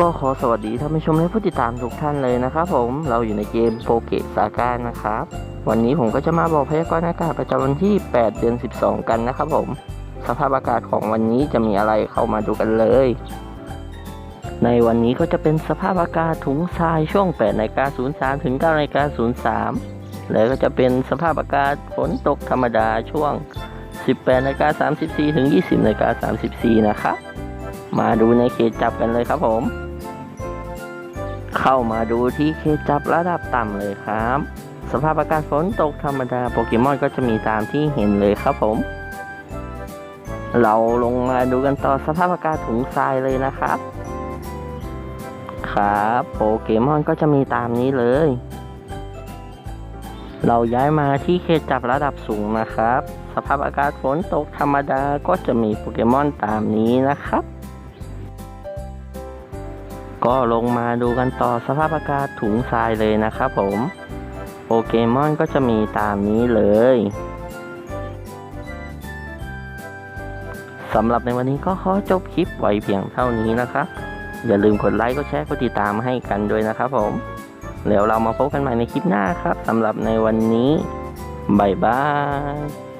ก็ขอสวัสดีท่านผู้ชมและผู้ติดตามทุกท่านเลยนะครับผมเราอยู่ในเกมโปเกตซาก้านะครับ วันนี้ผมก็จะมาบอกพยากรณ์อากาศประจำวันที่ 8 เดือน 12 กันนะครับผม สภาพอากาศของวันนี้จะมีอะไรเข้ามาดูกันเลย ในวันนี้ก็จะเป็นสภาพอากาศถุงทรายช่วง8นาฬิกา03ถึง9นาฬิกา03 แล้วก็จะเป็นสภาพอากาศฝนตกธรรมดาช่วง 18นาฬิกา34ถึง20นาฬิกา34นะครับ มาดูในเขตจับกันเลยครับผม เข้ามาดูที่เขตจับระดับต่ำเลยครับ สภาพอากาศฝนตกธรรมดาโปเกมอนก็จะมีตามที่เห็นเลยครับผม เราลงมาดูกันต่อสภาพอากาศถุงทรายเลยนะครับ ครับโปเกมอนก็จะมีตามนี้เลย เราย้ายมาที่เขตจับระดับสูงนะครับสภาพอากาศฝนตกธรรมดาก็จะมีโปเกมอนตามนี้นะครับ ก็ลงมาดูกันต่อสภาพอากาศถุงทรายเลยนะครับผมโปเกมอนก็จะมีตามนี้เลยสำหรับในวันนี้ก็ขอจบคลิปไว้เพียงเท่านี้นะครับ อย่าลืมกดไลค์กดแชร์กดติดตามให้กันด้วยนะครับผมแล้วเรามาพบกันใหม่ในคลิปหน้าครับสำหรับในวันนี้บายบาย